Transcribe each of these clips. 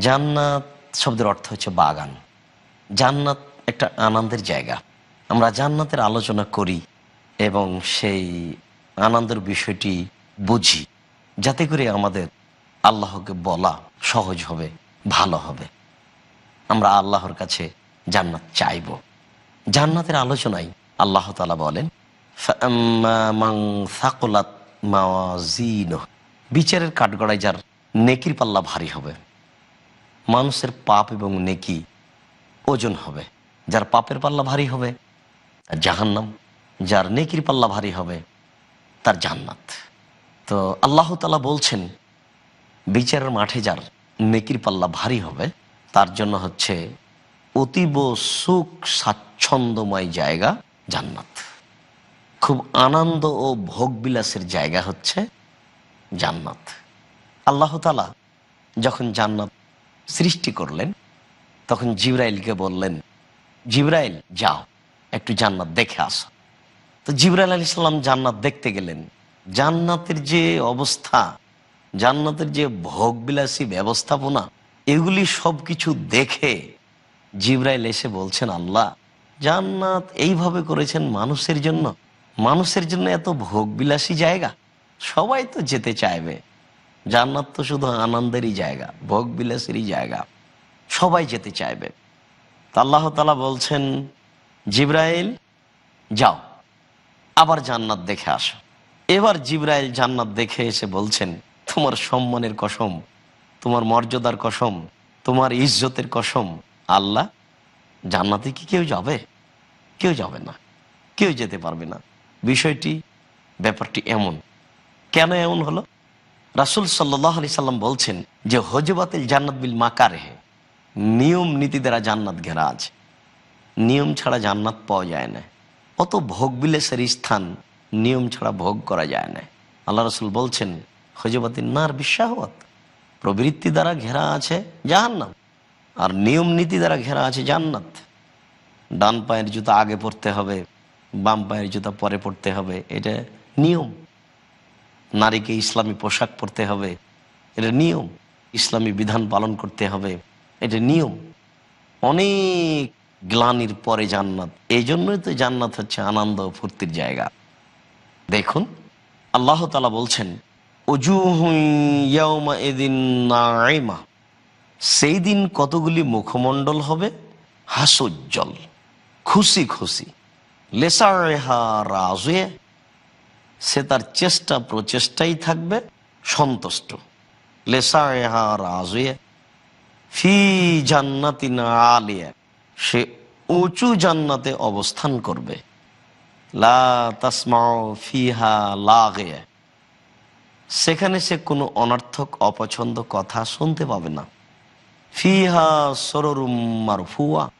জান্নাত শব্দের অর্থ হচ্ছে বাগান। জান্নাত একটা আনন্দের জায়গা। আমরা জান্নাতের আলোচনা করি এবং সেই আনন্দের বিষয়টি বুঝি। যাতে করে আমাদের আল্লাহকে বলা সহজ হবে, ভালো হবে। আমরা আল্লাহর কাছে জান্নাত চাইব। জান্নাতের আলোচনায় আল্লাহ তালা বলেন বিচারের কাঠগড়ায় যার নেকির পাল্লা ভারী হবে, মানুষের পাপ এবং নেকি ওজন হবে, যার পাপের পাল্লা ভারী হবে, তার জাহান্নাম, যার নেকির পাল্লা ভারী হবে, তার জান্নাত। তো আল্লাহ তালা বলছেন, বিচারের মাঠে যার নেকির পাল্লা ভারী হবে, তার জন্য হচ্ছে অতীব সুখ স্বাচ্ছন্দ্যময় জায়গা জান্নাত। খুব আনন্দ ও ভোগবিলাসের জায়গা হচ্ছে জান্নাত। আল্লাহ তালা যখন জান্নাত সৃষ্টি করলেন, তখন জিব্রাইলকে বললেন, জিব্রাইল, যাও, একটু জান্নাত দেখে আসো। তো জিব্রাইল আলী সাল্লাম জান্নাত দেখতে গেলেন। জান্নাতের যে অবস্থা, জান্নাতের যে ভোগবিলাসী ব্যবস্থাপনা, এগুলি সব কিছু দেখে জিব্রাইল এসে বলছেন, আল্লাহ, জান্নাত এইভাবে করেছেন মানুষের জন্য মানুষের জন্য এত ভোগবিলাসী জায়গা। সবাই তো যেতে চাইবে। জান্নাত তো শুধু আনন্দেরই জায়গা ভোগ বিলাসেরই জায়গা। সবাই যেতে চাইবে। আল্লাহ তালা বলছেন, জিব্রাইল, যাও। আবার জান্নাত দেখে আসো। এবার জিব্রাইল জান্নাত দেখে এসে বলছেন, তোমার সম্মানের কসম, তোমার মর্যাদার কসম, তোমার ইজ্জতের কসম। আল্লাহ, জান্নাতে কি কেউ যাবে? কেউ যাবে না। কেউ যেতে পারবে না। বিষয়টি, ব্যাপারটি এমন। কেন এমন হলো? রাসুল সাল্লাহ আলি সাল্লাম বলছেন যে হজবাতিল জান্নাত বিল মাকারেহে। নিয়ম নীতি দ্বারা জান্নাত ঘেরা আছে। নিয়ম ছাড়া জান্নাত পাওয়া যায় না। অত ভোগ বিলাসের স্থান নিয়ম ছাড়া ভোগ করা যায় না। আল্লাহ রসুল বলছেন হজবাতিল নার বিশ্বাহত প্রবৃত্তি দ্বারা ঘেরা আছে জাহান্নাম। আর নিয়ম নীতি দ্বারা ঘেরা আছে জান্নাত। ডান পায়ের জুতা আগে পড়তে হবে। বাম পায়ের জুতা পরে পড়তে হবে। এটা নিয়ম। নারীকে ইসলামী পোশাক পরতে হবে। এটা নিয়ম। ইসলামী বিধান পালন করতে হবে। এটা নিয়ম। অনেক গ্লানির পরে জান্নাত। এই জন্যই তো জান্নাত হচ্ছে আনন্দ ফুর্তির জায়গা। দেখুন, আল্লাহ তালা বলছেন সেই দিন কতগুলি মুখমণ্ডল হবে? হাসুজ্জ্বল খুশি খুশি। লেসা রেহা রাজে, সে তার চেষ্টা প্রচেষ্টাই থাকবে সন্তুষ্ট। ফি সে উঁচু জান্নাতে অবস্থান করবে। লা লাগে সেখানে সে কোনো অনর্থক অপছন্দ কথা শুনতে পাবে না। ফিহা সররুম মারফুয়া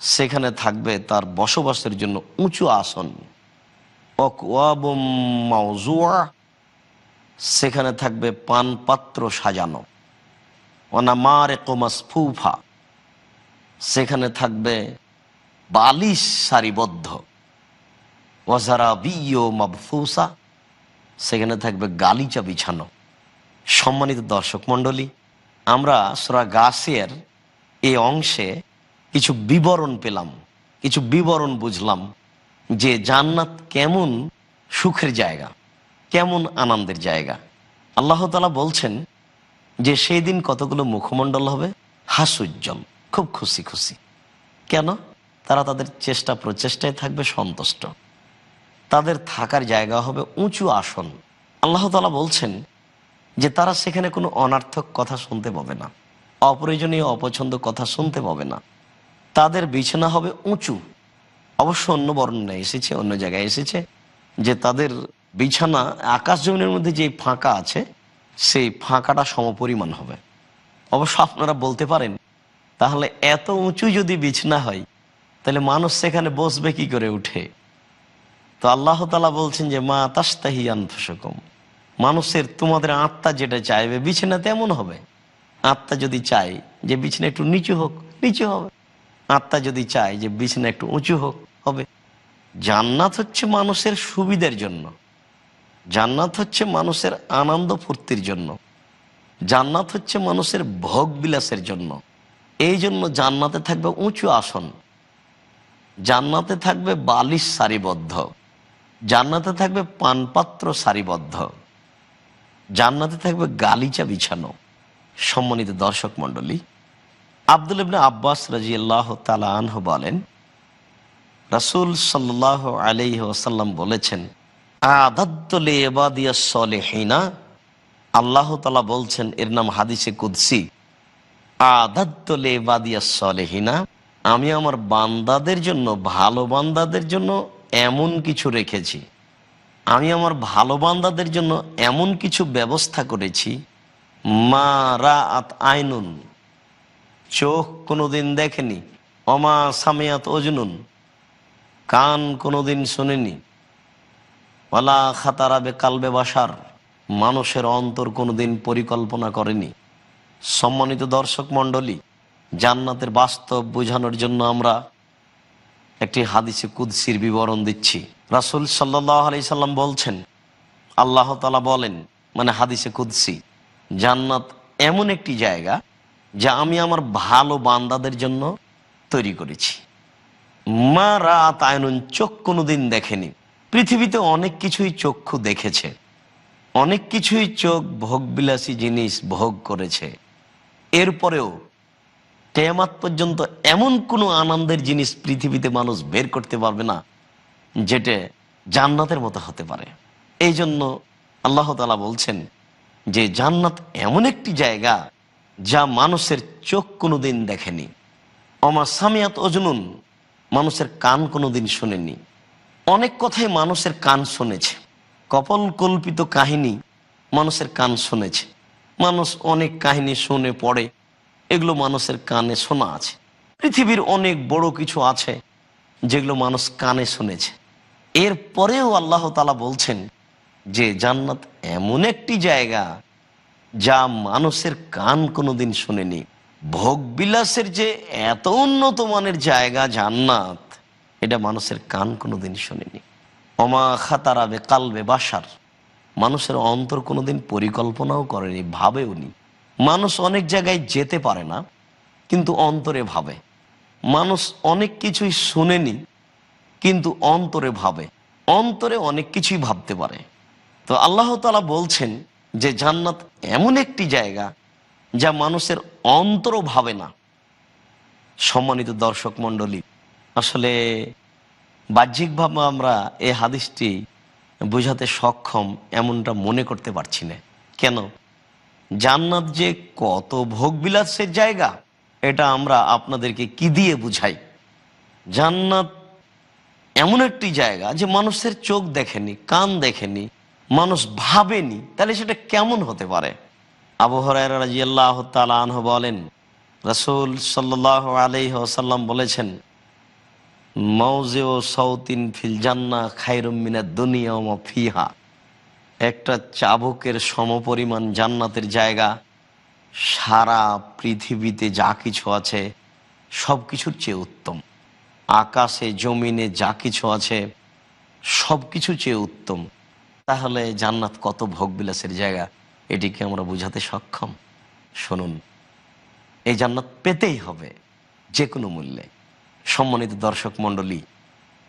সেখানে থাকবে তার বসবাসের জন্য উঁচু আসন। সেখানে থাকবে পান পাত্র সাজানো। অনামারে কোমাসফুফা সেখানে থাকবে বালিশ সারিবদ্ধ। ওয়াজারা বিও মাবফুসা সেখানে থাকবে গালিচা বিছানো। সম্মানিত দর্শক মণ্ডলী, আমরা সোরা গাছের এই অংশে কিছু বিবরণ পেলাম, কিছু বিবরণ বুঝলাম যে জান্নাত কেমন সুখের জায়গা, কেমন আনন্দের জায়গা। আল্লাহ তালা বলছেন যে সেই দিন কতগুলো মুখমণ্ডল হবে? হাসুজ্জ্বল, খুব খুশি খুশি। কেন? তারা তাদের চেষ্টা প্রচেষ্টায় থাকবে সন্তুষ্ট। তাদের থাকার জায়গা হবে উঁচু আসন। আল্লাহ তালা বলছেন যে তারা সেখানে কোনো অনার্থক কথা শুনতে পাবে না, অপ্রয়োজনীয় অপছন্দ কথা শুনতে পাবে না। তাদের বিছানা হবে উঁচু। অবশ্য অন্য বর্ণনা এসেছে, অন্য জায়গায় এসেছে যে তাদের বিছানা আকাশ জমিনের মধ্যে যে ফাঁকা আছে, সেই ফাঁকাটা সমপরিমাণ হবে। অবশ্য আপনারা বলতে পারেন, তাহলে এত উঁচু যদি বিছানা হয়, তাহলে মানুষ সেখানে বসবে কি করে উঠে? তো আল্লাহ তালা বলছেন যে, মা তাস্তাহি আনফসকম। মানুষের তোমাদের আত্মা যেটা চাইবে বিছানা তেমন হবে। আত্মা যদি চায় যে বিছানা একটু নিচু হোক, নিচু হবে। আত্মা যদি চায় যে বিছানা একটু উঁচু হোক, হবে। জান্নাত হচ্ছে মানুষের সুবিধার জন্য। জান্নাত হচ্ছে মানুষের আনন্দ ফুর্তির জন্য। জান্নাত হচ্ছে মানুষের ভোগ বিলাসের জন্য। এই জন্য জান্নাতে থাকবে উঁচু আসন। জান্নাতে থাকবে বালিশ সারিবদ্ধ। জান্নাতে থাকবে পানপাত্র সারিবদ্ধ। জান্নাতে থাকবে গালিচা বিছানো। সম্মানিত দর্শক মণ্ডলী আব্দুল ইবনে আব্বাস রাজি আল্লাহ তালা আনহ বলেন, রাসুল সাল্লাহ আলাইহি ওসাল্লাম বলেছেন আদাদ্দলে সলেহিনা আল্লাহ তালা বলছেন, এর নাম হাদিসে কুদ্সি আদাদ্দলে সলেহিনা আমি আমার বান্দাদের জন্য, ভালো বান্দাদের জন্য এমন কিছু রেখেছি। আমি আমার ভালো বান্দাদের জন্য এমন কিছু ব্যবস্থা করেছি, মা রা আত আইনুন চোখ কোনোদিন দেখেনি। অমা সামিয়াত অজনুন, কান কোনোদিন শোনেনি। ওলা খাতারাবে কালবে বাসার, মানুষের অন্তর কোনোদিন পরিকল্পনা করেনি। সম্মানিত দর্শক মণ্ডলী, জান্নাতের বাস্তব বোঝানোর জন্য আমরা একটি হাদিসে কুদ্সির বিবরণ দিচ্ছি। রাসুল সাল্লাহ আলি সাল্লাম বলছেন, আল্লাহ তালা বলেন মানে হাদিসে কুদ্সি, জান্নাত এমন একটি জায়গা যা আমি আমার ভালো বান্দাদের জন্য তৈরি করেছি। মা রাত আয়নুন চোখ কোনোদিন দেখেনি। পৃথিবীতে অনেক কিছুই চক্ষু দেখেছে। অনেক কিছুই চোখ ভোগবিলাসী জিনিস ভোগ করেছে। এরপরেও কেয়ামাত পর্যন্ত এমন কোনো আনন্দের জিনিস পৃথিবীতে মানুষ বের করতে পারবে না, যেটা জান্নাতের মতো হতে পারে। এই জন্য আল্লাহ তালা বলছেন যে জান্নাত এমন একটি জায়গা যা মানুষের চোখ কোনোদিন দেখেনি। অমা সামিয়াত অজনুন মানুষের কান কোনোদিন শোনেনি। অনেক কথাই মানুষের কান শুনেছে। কপল কল্পিত কাহিনী মানুষের কান শুনেছে। মানুষ অনেক কাহিনী শুনে পড়ে, এগুলো মানুষের কানে শোনা আছে। পৃথিবীর অনেক বড় কিছু আছে, যেগুলো মানুষ কানে শুনেছে। এরপরেও আল্লাহ তালা বলছেন যে, জান্নাত এমন একটি জায়গা যা মানুষের কান কোনোদিন শোনেনি। ভোগ বিলাসের যে এত উন্নত মানের জায়গা জান্নাত, এটা মানুষের কান কোনোদিন শোনেনি। অমা খাতারাবে কালবে বাসার। মানুষের অন্তর কোনোদিন পরিকল্পনাও করেনি, ভাবেও নি। মানুষ অনেক জায়গায় যেতে পারে না, কিন্তু অন্তরে ভাবে। মানুষ অনেক কিছুই শুনেনি, কিন্তু অন্তরে ভাবে। অন্তরে অনেক কিছুই ভাবতে পারে। তো আল্লাহ তালা বলছেন যে জান্নাত এমন একটি জায়গা যা মানুষের অন্তর ভাবে না। সম্মানিত দর্শক মণ্ডলী, আসলে বাহ্যিকভাবে আমরা এই হাদিসটি বোঝাতে সক্ষম এমনটা মনে করতে পারছি না। কেন? জান্নাত যে কত ভোগবিলাসের জায়গা, এটা আমরা আপনাদেরকে কি দিয়ে বুঝাই? জান্নাত এমন একটি জায়গা যে মানুষের চোখ দেখেনি, কান দেখেনি মানুষ ভাবেনি, তাহলে সেটা কেমন হতে পারে? আবহরায় রাজিয়াল্লাহ তালাহ বলেন, রসুল সাল্লাহ আলহ্লাম বলেছেন মৌজে ও সৌতিন ফিল জান্না খাইরুমিনা দুনিয়া ও ফিহা। একটা চাবুকের সমপরিমাণ জান্নাতের জায়গা, সারা পৃথিবীতে যা কিছু আছে সব কিছুর চেয়ে উত্তম। আকাশে, জমিনে যা কিছু আছে সব কিছু চেয়ে উত্তম। তাহলে জান্নাত কত ভোগবিলাসের জায়গা? এটিকে আমরা বুঝাতে সক্ষম। শুনুন, এই জান্নাত পেতেই হবে যে কোনো মূল্যে। সম্মানিত দর্শক মণ্ডলী,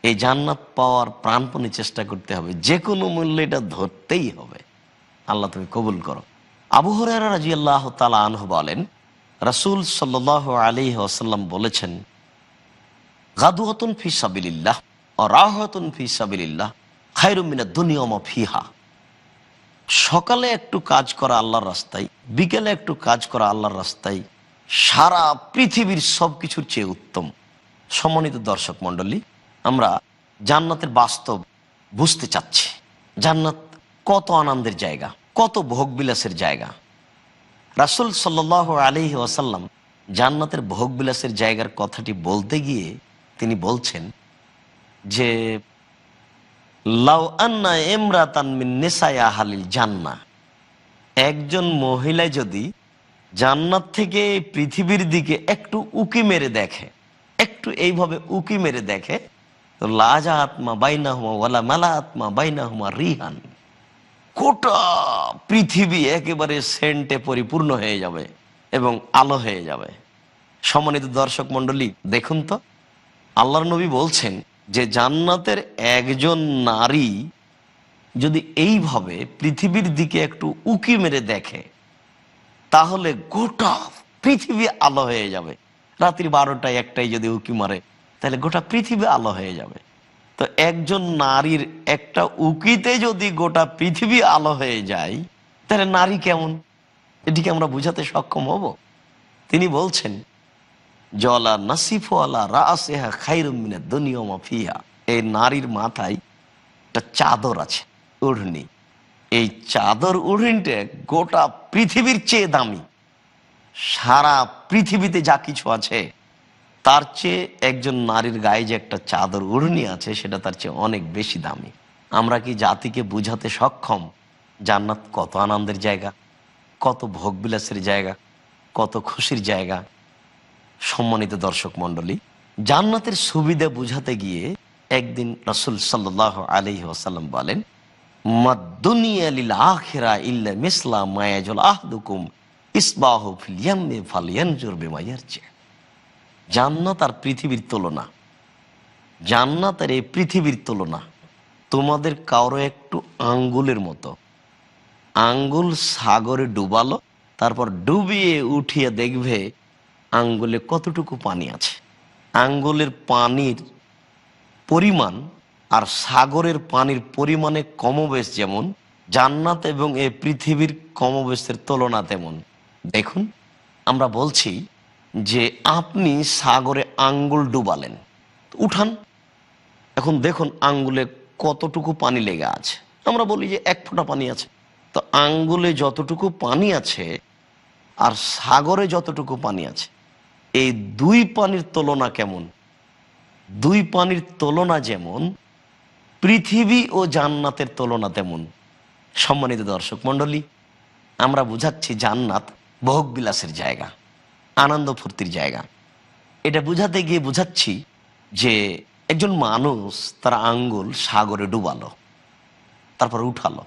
এই জান্নাত পাওয়ার প্রাণপণে চেষ্টা করতে হবে যে কোনো মূল্যে এটা ধরতেই হবে। আল্লাহ তুমি কবুল করো। আবু হরারা রাজি আল্লাহ তালা আনহ বলেন, রাসুল সাল্লাহ আলী আসাল্লাম বলেছেন গাদুয়াতুন ফি সাবিল্লাহ ও রাহতুন ফি সাবিল্লাহ খাইরুমিনা দুনিয়মা ফিহা। সকালে একটু কাজ করা আল্লাহর রাস্তায়, বিকেলে একটু কাজ করা আল্লাহর রাস্তায় সারা পৃথিবীর সব কিছুর চেয়ে উত্তম। সম্মানিত দর্শক মণ্ডলী, আমরা জান্নাতের বাস্তব বুঝতে চাচ্ছি। জান্নাত কত আনন্দের জায়গা, কত ভোগবিলাসের জায়গা। রাসুল সাল্লাহ আলহি ওয়াসাল্লাম জান্নাতের ভোগবিলাসের জায়গার কথাটি বলতে গিয়ে তিনি বলছেন যে লাউ আন্না নেসায়া হালিল জান্না একজন মহিলা যদি জান্নাত থেকে পৃথিবীর দিকে একটু উকি মেরে দেখে, একটু এইভাবে উকি মেরে দেখে, তো লাজা আত্মা বাইনা হুমা ওয়ালা মালা আত্মা বাইনা হুমা রিহান। গোটা পৃথিবী একেবারে সেন্টে পরিপূর্ণ হয়ে যাবে এবং আলো হয়ে যাবে। সম্মানিত দর্শক মন্ডলী দেখুন তো, আল্লাহর নবী বলছেন যে জান্নাতের একজন নারী যদি এইভাবে পৃথিবীর দিকে একটু উকি মেরে দেখে, তাহলে গোটা পৃথিবী আলো হয়ে যাবে। রাত্রি বারোটায় একটাই যদি উকি মারে, তাহলে গোটা পৃথিবী আলো হয়ে যাবে। তো একজন নারীর একটা উকিতে যদি গোটা পৃথিবী আলো হয়ে যায়, তাহলে নারী কেমন? এটিকে আমরা বুঝাতে সক্ষম হব। তিনি বলছেন জলা নাসিফওয়ালা রাসেহা খাইরুমিনা দুনিয়া মাফিয়া এই নারীর মাথায় একটা চাদর আছে ওড়নি এই চাদর ওড়নিটা গোটা পৃথিবীর চেয়ে দামি। সারা পৃথিবীতে যা কিছু আছে, তার চেয়ে একজন নারীর গায়ে যে একটা চাদর উড়নি আছে, সেটা তার চেয়ে অনেক বেশি দামি। আমরা কি জাতিকে বুঝাতে সক্ষম? জান্নাত কত আনন্দের জায়গা, কত ভোগবিলাসের জায়গা, কত খুশির জায়গা। সম্মানিত দর্শক মন্ডলী জান্নাতের সুবিধা বুঝাতে গিয়ে একদিন রসুল সাল্লাহ আলহি আসাল্লাম বলেন জান্নাত আর পৃথিবীর তুলনা, জান্নাত আর এই পৃথিবীর তুলনা তোমাদের কারও একটু আঙ্গুলের মতো। আঙ্গুল সাগরে ডুবালো, তারপর ডুবিয়ে উঠিয়ে দেখবে আঙ্গুলে কতটুকু পানি আছে? আঙ্গুলের পানির পরিমাণ আর সাগরের পানির পরিমাণে কমবেশ যেমন, জান্নাত এবং এই পৃথিবীর কমবেশের তুলনা তেমন। দেখুন, আমরা বলছি যে আপনি সাগরে আঙ্গুল ডুবালেন। উঠান। এখন দেখুন আঙ্গুলে কতটুকু পানি লেগে আছে। আমরা বলি যে এক ফোঁটা পানি আছে। তো আঙ্গুলে যতটুকু পানি আছে আর সাগরে যতটুকু পানি আছে এই দুই পানির তুলনা কেমন? দুই পানির তুলনা যেমন, পৃথিবী ও জান্নাতের তুলনা তেমন। সম্মানিত দর্শক মণ্ডলী, আমরা বুঝাচ্ছি জান্নাত ভোগ বিলাসের জায়গা, আনন্দ ফুর্তির জায়গা। এটা বুঝাতে গিয়ে বুঝাচ্ছি যে একজন মানুষ তার আঙ্গুল সাগরে ডুবালো, তারপর উঠালো।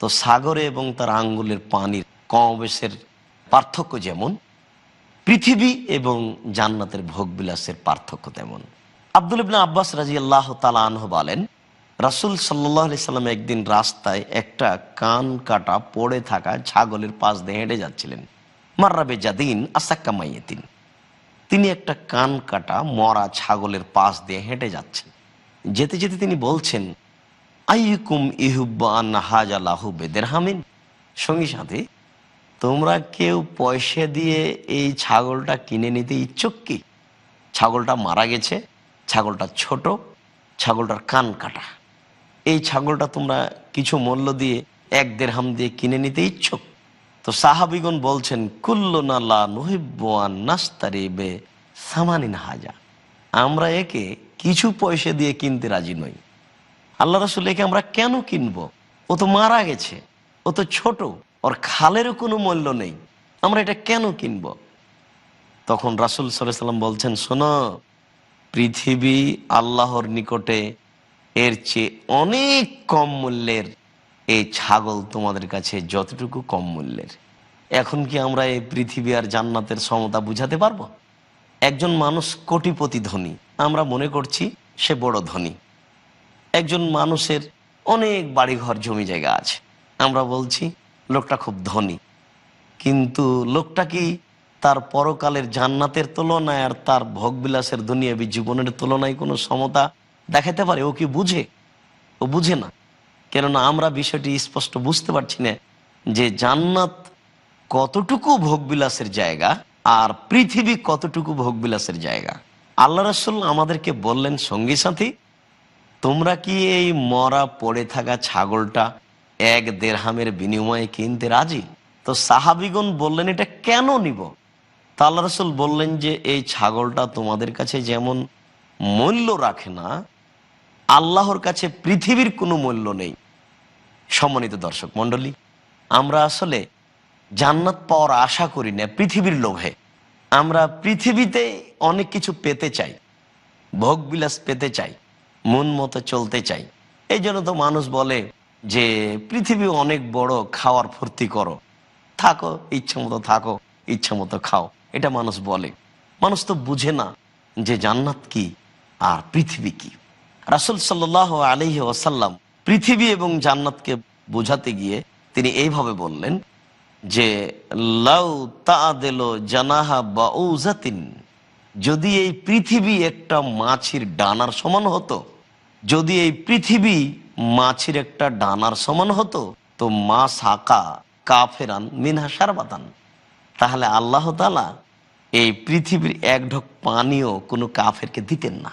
তো সাগরে এবং তার আঙ্গুলের পানির কমবেশের পার্থক্য যেমন পৃথিবী এবং জান্নাতের ভোগবিলাসের পার্থক্য তেমন। আব্দুল ইবনা আব্বাস রাজি আল্লাহ তালাহ বলেন, রাসুল সাল্লি সাল্লাম একদিন রাস্তায় একটা কান কাটা পড়ে থাকা ছাগলের পাশ দিয়ে হেঁটে যাচ্ছিলেন। মার্রাবে জাদিন আসাক্কা মাইয়েতিন তিনি একটা কান কাটা মরা ছাগলের পাশ দিয়ে হেঁটে যাচ্ছেন। যেতে যেতে তিনি বলছেন আইকুম ইহুব্বান হাজা লাহু বেদের হামিন সঙ্গী সাথে তোমরা কেউ পয়সা দিয়ে এই ছাগলটা কিনে নিতে ইচ্ছুক কি? ছাগলটা মারা গেছে, ছাগলটা ছোট, ছাগলটার কান কাটা। এই ছাগলটা তোমরা কিছু মূল্য দিয়ে এক দেড় হাম দিয়ে কিনে নিতে ইচ্ছুক? তো সাহাবিগণ বলছেন কুল্লনাল্লা নহিবান নাস্তারি বে সামানিন হাজা। আমরা একে কিছু পয়সা দিয়ে কিনতে রাজি নই। আল্লাহ রসুল একে আমরা কেন কিনবো? ও তো মারা গেছে, ও তো ছোট। ওর খালেরও কোনো মূল্য নেই। আমরা এটা কেন কিনব? তখন রাসুল সাল্লাম বলছেন, শোনো, পৃথিবী আল্লাহর নিকটে এর চেয়ে অনেক কম মূল্যের এই ছাগল তোমাদের কাছে যতটুকু কম মূল্যের। এখন কি আমরা এই পৃথিবী আর জান্নাতের সমতা বুঝাতে পারব? একজন মানুষ কোটিপতি ধনী, আমরা মনে করছি সে বড় ধনী। একজন মানুষের অনেক বাড়িঘর, জমি জায়গা আছে। আমরা বলছি লোকটা খুব ধনী। কিন্তু লোকটা কি তার পরকালের জান্নাতের তুলনায় আর তার ভোগবিলাসের দুনিয়াবী জীবনের তুলনায় কোনো সমতা দেখাতে পারে? ও কি বুঝে? ও বুঝে না। কেননা আমরা বিষয়টি স্পষ্ট বুঝতে পারছি না যে জান্নাত কতটুকু ভোগবিলাসের জায়গা আর পৃথিবী কতটুকু ভোগবিলাসের জায়গা। আল্লাহ রসুল আমাদেরকে বললেন, সঙ্গী সাথী, তোমরা কি এই মরা পড়ে থাকা ছাগলটা এক দেড়হামের বিনিময়ে কিনতে রাজি? তো সাহাবিগুন বললেন, এটা কেন নিব? তা আল্লাহ রসুল বললেন যে, এই ছাগলটা তোমাদের কাছে যেমন মূল্য রাখে না, আল্লাহর কাছে পৃথিবীর কোনো মূল্য নেই। সম্মানিত দর্শক মন্ডলী আমরা আসলে জান্নাত পাওয়ার আশা করি না, পৃথিবীর লোভে। আমরা পৃথিবীতে অনেক কিছু পেতে চাই, ভোগবিলাস পেতে চাই, মন মতো চলতে চাই। এই জন্য তো মানুষ বলে যে পৃথিবী অনেক বড়, খাওয়ার ফুর্তি করো। থাকো, ইচ্ছা মতো থাকো, ইচ্ছা মতো খাও। এটা মানুষ বলে। মানুষ তো বুঝে না যে জান্নাত কি আর পৃথিবী কি। রাসুল সাল্লাহ আলহি ওসাল্লাম পৃথিবী এবং জান্নাতকে বোঝাতে গিয়ে তিনি এইভাবে বললেন যে, লাউ তা তাদেলো জানাহা বা ঔজাতিন যদি এই পৃথিবী একটা মাছির ডানার সমান হতো, যদি এই পৃথিবী মাছির একটা ডানার সমান হতো, তো মা সাকা কাফেরান মিনহা সারবাতান তাহলে আল্লাহ তালা এই পৃথিবীর এক ঢোক পানিও কোনো কাফেরকে দিতেন না।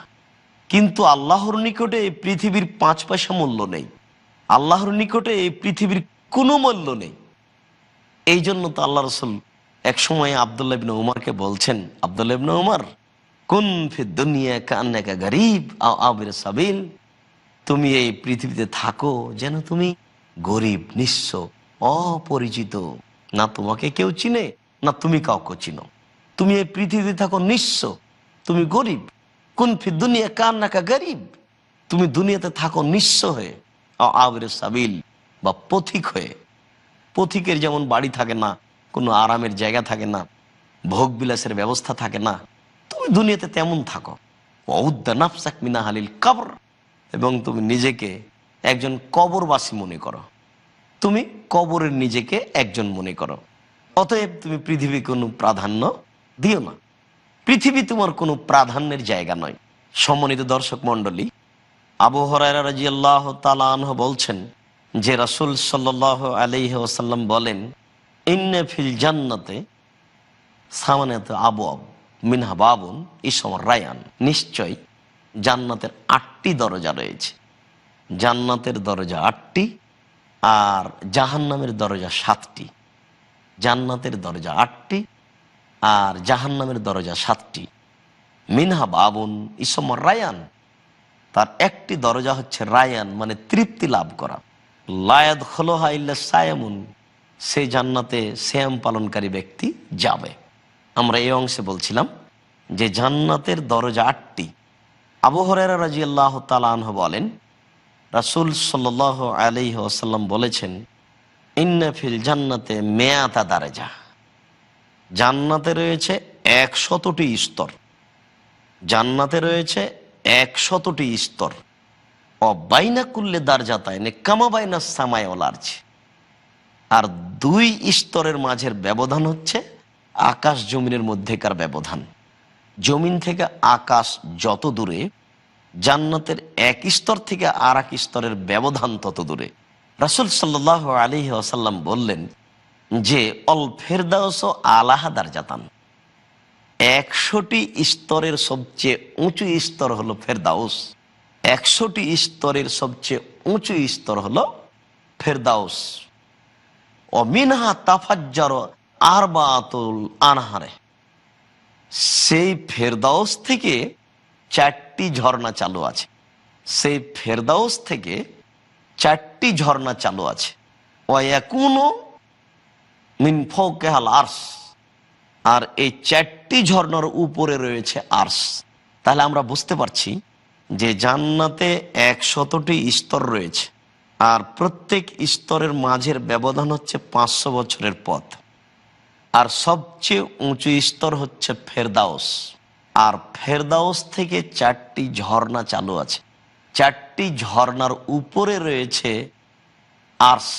কিন্তু আল্লাহর নিকটে এই পৃথিবীর পাঁচ পয়সা মূল্য নেই। আল্লাহর নিকটে এই পৃথিবীর কোনো মূল্য নেই। এই জন্য তো আল্লাহ রসুল এক সময় আবদুল্লাহ ইবনে উমারকে বলছেন, আবদুল্লাহ ইবনে উমার, কোন ফি দুনিয়া কান্নাকা গরিব আবির সাবিল। তুমি এই পৃথিবীতে থাকো যেন তুমি গরিব, নিঃস্ব, অপরিচিত। না তোমাকে কেউ চিনে, না তুমি কাউকে চিনো। তুমি এই পৃথিবীতে থাকো নিঃস্ব, তুমি গরিব। কোন ফি দুনিয়া কান্নাকা গরিব। তুমি দুনিয়াতে থাকো নিঃস্ব হয়ে আবির সাবিল বা পথিক হয়ে। পথিকের যেমন বাড়ি থাকে না, কোনো আরামের জায়গা থাকে না, ভোগ বিলাসের ব্যবস্থা থাকে না, তুমি দুনিয়াতে তেমন থাকো। নাফসাক মিনা হালিল কবর। এবং তুমি নিজেকে একজন কবরবাসী মনে করো। তুমি কবরের নিজেকে একজন মনে করো। অতএব তুমি পৃথিবী কোনো প্রাধান্য দিও না। পৃথিবী তোমার কোনো প্রাধান্যের জায়গা নয়। সম্মানিত দর্শক মণ্ডলী, আবু বলছেন যে রাসুল সাল্লাহ আলহ ওসাল্লাম বলেন, ইন্নে ফিল আবু আব মিনহা বাবুন ইসম রায়ান। নিশ্চয় জান্নাতের আটটি দরজা রয়েছে। জান্নাতের দরজা আটটি আর জাহান্নামের দরজা সাতটি। জান্নাতের দরজা আটটি আর জাহান্নামের দরজা সাতটি। মিনহা বাবুন ইসম রায়ান, তার একটি দরজা হচ্ছে রায়ান মানে তৃপ্তি লাভ করা। লায়াদ খোলোহা ইল্লা সায়ামুন সেই জান্নাতে শ্যাম পালনকারী ব্যক্তি যাবে। আমরা এই অংশে বলছিলাম যে জান্নাতের দরজা আটটি আবহরেরা রাজি আল্লাহ তালাহ বলেন, রাসুল সাল আলি আসাল্লাম বলেছেন ইন্নাফিল জান্নাতে মেয়াতা দারেজা। জান্নাতে রয়েছে একশতটি স্তর। জান্নাতে রয়েছে একশতটি স্তর। অবাইনা কুল্লে দারজাতায় নে কামাবাইনা সামায় ওলারছে আর দুই স্তরের মাঝের ব্যবধান হচ্ছে আকাশ জমিনের মধ্যেকার ব্যবধান। জমিন থেকে আকাশ যত দূরে, জান্নাতের এক স্তর থেকে আর এক স্তরের ব্যবধান তত দূরে। রাসুল সাল্লাহ আলী আসাল্লাম বললেন যে, অল ফেরদাউস আলাহাদার জাতান একশোটি স্তরের সবচেয়ে উঁচু স্তর হলো ফেরদাউস। একশোটি স্তরের সবচেয়ে উঁচু স্তর হলো ফেরদাউস। অমিনহা তাফাজ্জার আর বাতুল আনহারে। সেই ফেরদাউস থেকে চারটি ঝর্ণা চালু আছে। সেই ফেরদাউস থেকে চারটি ঝর্ণা চালু আছে। আর্স আর এই চারটি ঝর্ণার উপরে রয়েছে আর্স তাহলে আমরা বুঝতে পারছি যে জান্নাতে একশতটি স্তর রয়েছে। আর প্রত্যেক স্তরের মাঝের ব্যবধান হচ্ছে পাঁচশো বছরের পথ। আর সবচেয়ে উঁচু স্তর হচ্ছে ফেরদাউস। আর ফেরদাউস থেকে চারটি ঝর্ণা চালু আছে। চারটি ঝর্ণার উপরে রয়েছে আর্স,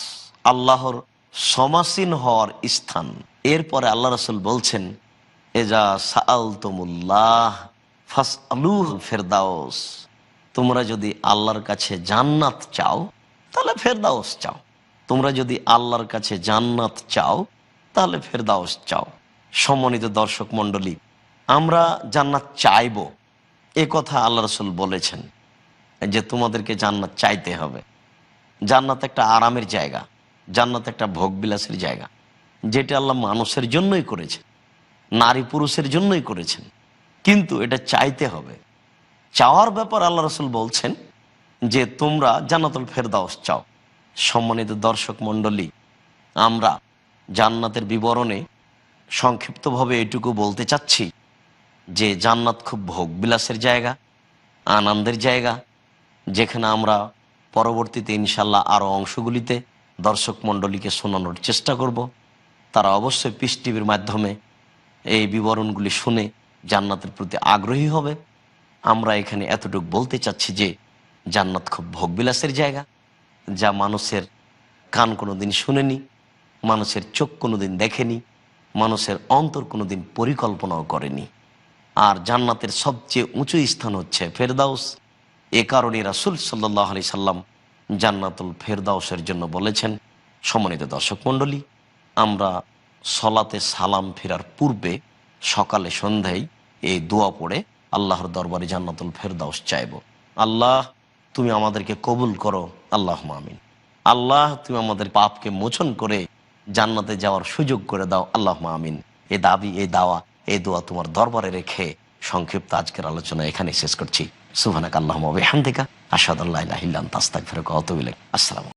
আল্লাহর সমাসীন হওয়ার স্থান। এরপরে আল্লাহ রসুল বলছেন, এজা সাল ফাস আলুহ ফেরদাউস। তোমরা যদি আল্লাহর কাছে জান্নাত চাও, তাহলে ফেরদাউস চাও। তোমরা যদি আল্লাহর কাছে জান্নাত চাও তাহলে ফেরদাউস চাও, সম্মানিত দর্শক মণ্ডলী। আমরা জান্নাত চাইব। এ কথা আল্লাহ রসুল বলেছেন যে তোমাদেরকে জান্নাত চাইতে হবে। জান্নাত একটা আরামের জায়গা, জান্নাত একটা ভোগবিলাসের জায়গা, যেটা আল্লাহ মানুষের জন্যই করেছে নারী পুরুষের জন্যই করেছেন। কিন্তু এটা চাইতে হবে। চাওয়ার ব্যাপার আল্লাহ রসুল বলছেন যে তোমরা জান্নাতুল ফেরদাউস চাও। সম্মানিত দর্শক মণ্ডলী, আমরা জান্নাতের বিবরণে সংক্ষিপ্তভাবে এটুকু বলতে চাচ্ছি যে জান্নাত খুব ভোগ বিলাসের জায়গা, আনন্দের জায়গা, যেখানে আমরা পরবর্তীতে ইনশাল্লাহ আরও অংশগুলিতে দর্শক মণ্ডলীকে শোনানোর চেষ্টা করব। তারা অবশ্যই পিস টিভির মাধ্যমে এই বিবরণগুলি শুনে জান্নাতের প্রতি আগ্রহী হবে। আমরা এখানে এতটুকু বলতে চাচ্ছি যে জান্নাত খুব ভোগবিলাসের জায়গা, যা মানুষের কান কোনো দিন শুনেনি। মানুষের চোখ কোনো দিন দেখেনি, মানুষের অন্তর কোনো দিন পরিকল্পনাও করেনি। আর জান্নাতের সবচেয়ে উঁচু স্থান হচ্ছে ফেরদাউস। এ কারণে রাসুল সাল্লাহ আলি সাল্লাম জান্নাতুল ফেরদাউসের জন্য বলেছেন সমন্বিত দর্শক মণ্ডলী, আমরা সলাতে সালাম ফেরার পূর্বে সকালে সন্ধ্যায় এই দোয়া পড়ে আল্লাহর দরবারে জান্নাতুল ফেরদাউস চাইব। আল্লাহ, তুমি আমাদেরকে কবুল করো। আল্লাহ মামিন আল্লাহ, তুমি আমাদের পাপকে মোচন করে জান্নাতে যাওয়ার সুযোগ করে দাও। আল্লাহ আমিন। এ দাবি, এ দাওয়া, এ দোয়া তোমার দরবারে রেখে সংক্ষিপ্ত আজকের আলোচনা এখানে শেষ করছি। সুহানাক আল্লাহ আসাদ আল্লাহ তাস্তাক ফেরক অতবিল আসসালাম